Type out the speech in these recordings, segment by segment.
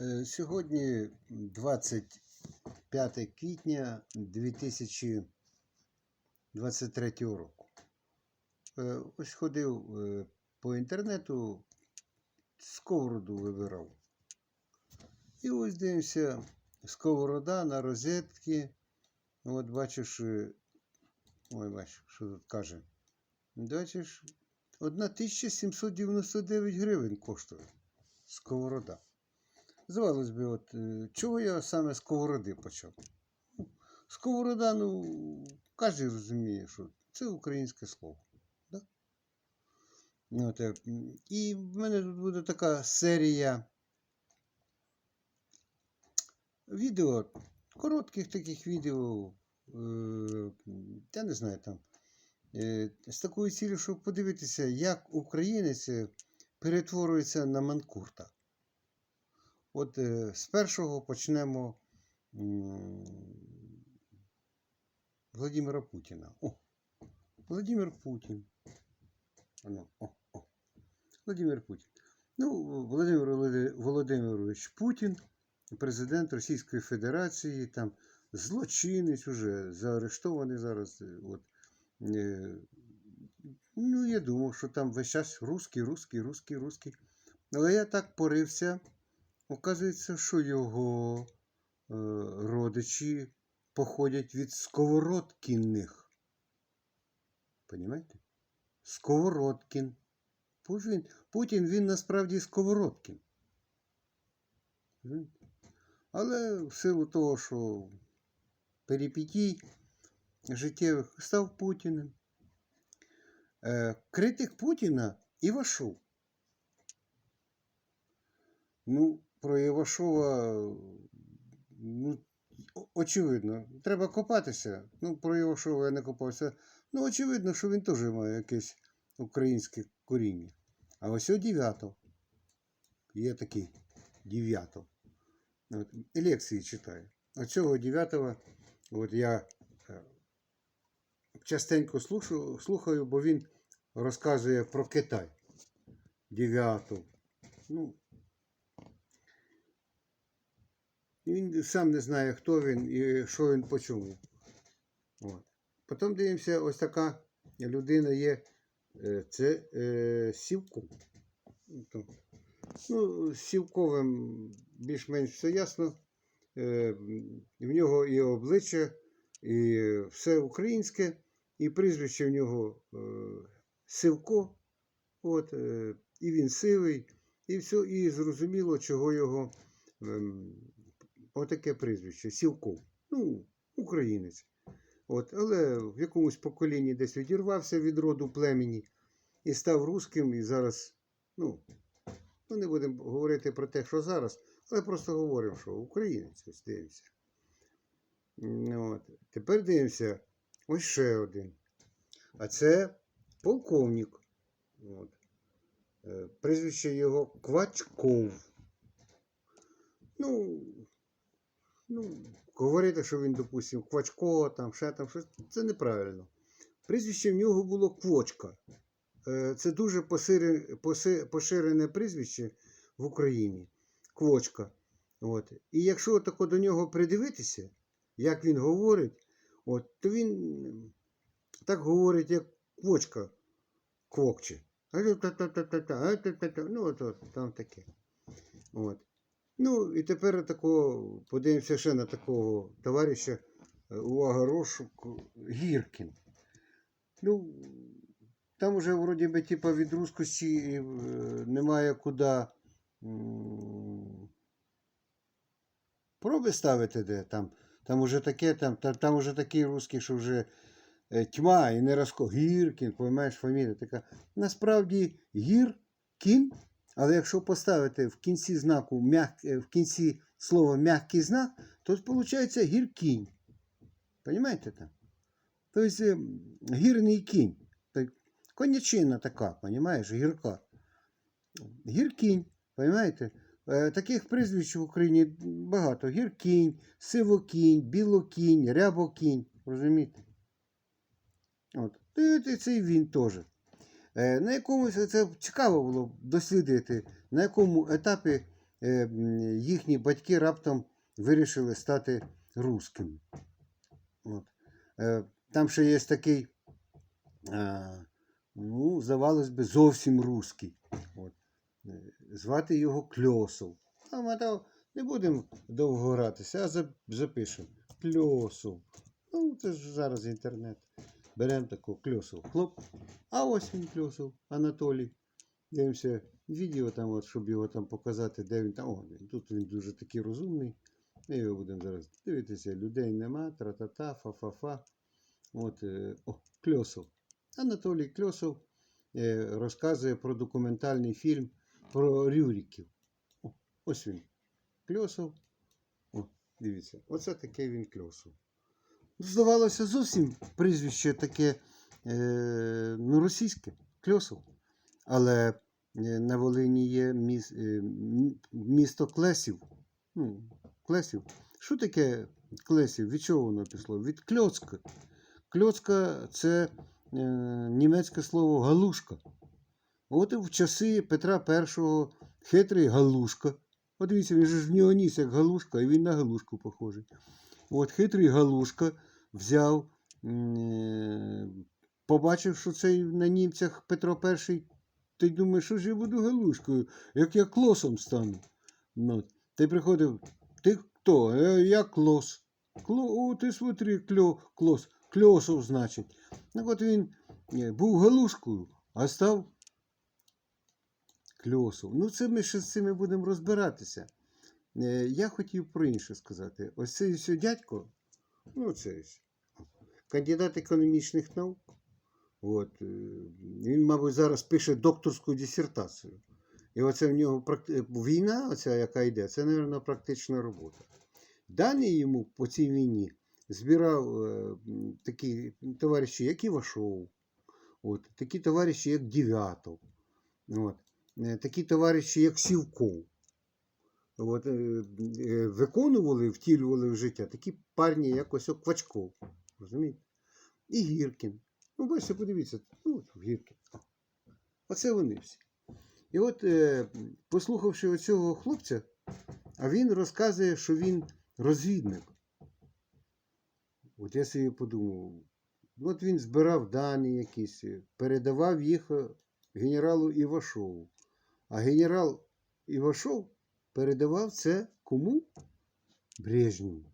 Е, Сьогодні 25 квітня 2023 року. Е, Ось ходив е, по інтернету, сковороду вибирав. І ось дивимося, сковорода на розетки. От бачиш, ой, бачиш, що тут каже. Бачиш, 1799 гривень коштує сковорода. Здавалось би, от е, чого я саме сковороди почав? Ну, Сковорода, ну, кожен розуміє, що це українське слово. Да? От, і в мене тут буде така серія відео, коротких таких відео, е, я не знаю там, е, з такою цілею, щоб подивитися, як українець перетворюється на манкурта. От е, з першого почнемо Владимира Путіна. О, Владимир Путін. Ану, о, о. Владимир Путін. Ну, Володимир Володимирович Путін, президент Російської Федерації, там злочинець уже заарештований зараз. е, От, е, ну, я думав, що там весь час русський, русський, русський, русський. Але я так порився. Оказується, що його е, родичі походять від сковородкінних. Понімаєте? Сковородкін. Путін, Путін він насправді сковородкін. Але в силу того, що перипетій життєвих став Путіним. Е, критик Путіна Івашов. Ну, про Івашова, ну, очевидно, треба копатися. Ну, про Івашова я не копався. Ну, очевидно, що він теж має якесь українське коріння. А ось о дев'ято. Є такий дев'ято. От, лекції читаю. Оцього дев'ятого от я е, частенько слушаю, слухаю, бо він розказує про Китай. Дев'яту. Ну, Він сам не знає, хто він і що він по чому. От. Потім дивимося, ось така людина є. е, Це е, Сівко. То, Ну, з Сівковим більш-менш все ясно. Е, в нього і обличчя, і все українське, і прізвище в нього е, Сивко. От, е, і він сивий, і все, і зрозуміло, чого його ем, отаке прізвище Сівков. Ну, українець. От, але в якомусь поколінні десь відірвався від роду племені і став русським, і зараз, ну, ну не будемо говорити про те, що зараз, але просто говоримо, що українець ось дивимося. От. Тепер дивимося, ось ще один. А це полковник. От. Е, Прізвище його Квачков. Ну, ну, говорити, що він, допустим, Квачко, там, ще там щось, це неправильно. Прізвище в нього було Квочка. Е, Це дуже поширене прізвище в Україні. Квочка. От. І якщо тако до нього придивитися, як він говорить, от, то він так говорить, як Квочка квокче. Ну, от, от там таке. От. Ну, і тепер такого, подивимося ще на такого товариша, е, увага, розшук Гіркін. Ну, там уже вроді би типа від рускості е, немає куди проби ставити де там. Там уже таке, там, там, там уже такий русський, що вже е, тьма і не розко. Гіркін, поймаєш фамілія така. Насправді Гіркін, але якщо поставити в кінці знаку е, в кінці слова м'який знак, то виходить гіркінь. Понимаєте там? Тобто е, гірний кінь. Конячина така, понимаєш, гірка. Гіркінь, понимаєте? Е, Таких прізвищ в Україні багато. Гіркінь, сивокінь, білокінь, рябокінь. Розумієте? От і цей він теж. Е, На якомусь це цікаво було дослідити, на якому етапі е, їхні батьки раптом вирішили стати русскими. От. Е, Там ще є такий, ну, здавалось би, зовсім русський. От. Звати його Кльосов. Там не будемо довго гратися, а за- запишемо. Кльосов. Ну, це ж зараз інтернет. Беремо такого Кльосов. Хлоп. А ось він Кльосов, Анатолій. Дивимося відео, там, от, щоб його там показати, де він там. О. Тут він дуже такий розумний. Ми його будемо зараз дивитися. Людей нема, тра-та-та, фа-фа-фа. От, е, о, Кльосов. Анатолій Кльосов е, розказує про документальний фільм про Рюріків. О, ось він. Кльосов. О, дивіться, оце таке він Кльосов. Здавалося, зовсім прізвище таке е, ну, російське, Кльосов. Але е, на Волині є міс, е, місто Клесів. Ну, Клесів. Що таке Клесів? Від чого воно пішло? Від Кльоцка. Кльоцка це е, німецьке слово галушка. От в часи Петра І хитрий галушка. От дивіться, він ж в нього ніс як галушка, і він на галушку похожий. От хитрий галушка взяв, е, побачив, що цей на німцях Петро І, ти думаєш, що ж я буду галушкою, як я клосом стану. Ну, ти приходив, ти хто? «Е, Я клос. Кло, о, ти смотри, кльо, клос. Кльосов, значить. Так от він е, був галушкою, а став кльосов. Ну, це ми ще з цими будемо розбиратися. Я хотів про інше сказати. Ось цей дядько, ну це ось, кандидат економічних наук. От, е, він, мабуть, зараз пише докторську дисертацію. І оце в нього практи- е, війна, оця, яка йде, це, мабуть, практична робота. Дані йому по цій війні збирав е, такі товариші, як Івашов, от, такі товариші, як Дев'ятов, от, е, такі товариші, як Сівков. От, е, е, виконували, втілювали в життя такі парні, як ось Квачков. Розумієте? І Гіркін. Ну, бачите, подивіться, ну, от Гіркін. Оце вони всі. І от, е, послухавши оцього хлопця, а він розказує, що він розвідник. От я собі подумав, от він збирав дані якісь, передавав їх е, генералу Івашову. А генерал Івашов передавав це кому? Брежневу.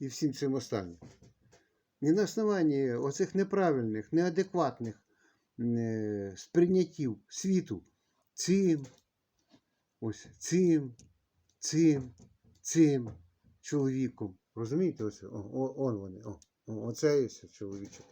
І всім цим останнім. І на основанні оцих неправильних, неадекватних е, сприйняттів світу цим, ось цим, цим, цим чоловіком. Розумієте? Ось, о, о, он вони. О, оцей ось чоловічок.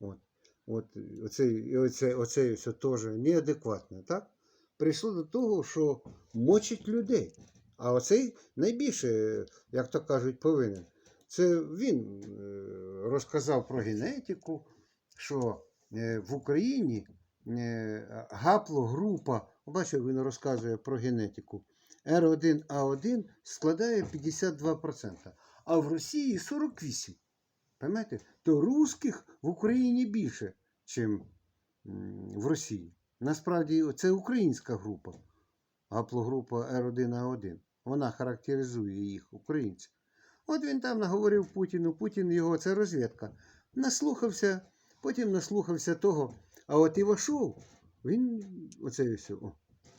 От, от, оцей, оцей, оцей ось теж неадекватне, так? Прийшло до того, що мочить людей. А оцей найбільше, як то кажуть, повинен. Це він е, розказав про генетику, що е, в Україні е, гаплогрупа, бачите, він розказує про генетику. R1A1 складає 52%, а в Росії 48%. Пам'ятаєте? То русських в Україні більше, ніж в Росії. Насправді це українська група, гаплогрупа R1A1. Вона характеризує їх, українців. От він там наговорив Путіну, Путін його, це розвідка. Наслухався, потім наслухався того. А от Івашов, він оцей ось, о,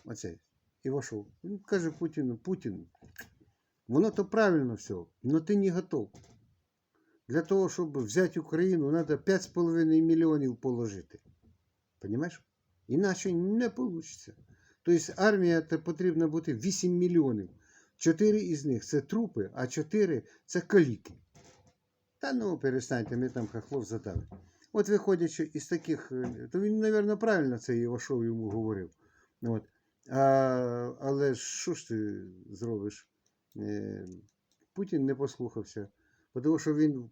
оцей, Івашов, він каже Путіну, Путін, воно то правильно все, але ти не готов. Для того, щоб взяти Україну, треба 5,5 мільйонів положити. Понимаєш? Іначе не вийде. Тобто армія потрібно бути 8 мільйонів. Чотири із них це трупи, а чотири це каліки. Та ну, перестаньте, ми там хохлов задали. От виходячи із таких, е, то він, мабуть, правильно це Івашов йому говорив. От. А, але що ж ти зробиш? Е, Путін не послухався, тому що він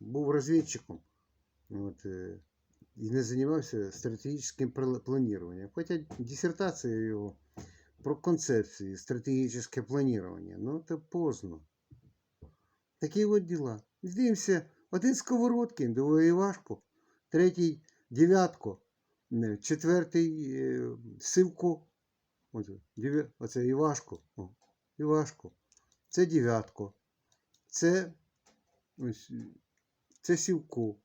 був розвідчиком от, е, і не займався стратегічним пла- плануванням. Хоча дисертація його про концепції, стратегічне планування. Ну, це поздно. Такі от діла. Дивимося, один Сковородкін, другий Івашко, третій Дев'ятко, четвертий е, Сивко. Оце Івашко. Івашко. Це дев'ятко. Це, це Сівко.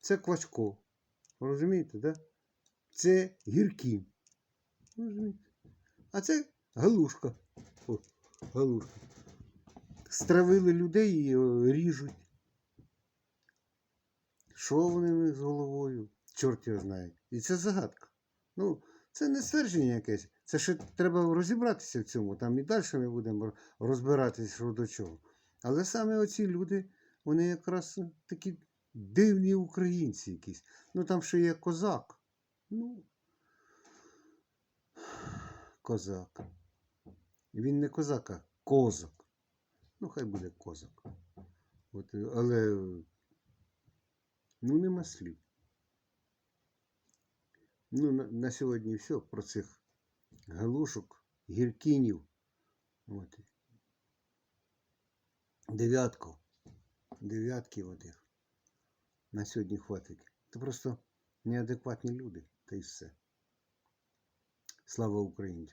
Це Квачко. Розумієте, да? Це Гіркін. Розумієте? А це Галушка. О, Галушка. Стравили людей і ріжуть. Що вони з головою? Чорт його знає. І це загадка. Ну, це не ствердження якесь. Це ще треба розібратися в цьому. Там і далі ми будемо розбиратися, що до чого. Але саме оці люди, вони якраз такі дивні українці якісь. Ну там ще є козак. Ну, козак. Він не козак, а козак. Ну, хай буде козак. От, е, але ну нема слів. Ну, на, на сьогодні все про цих галушок, гіркінів. От. Дев'ятку. Дев'ятки отих. На сьогодні хватить. Це просто неадекватні люди, та й все. Слава Україні!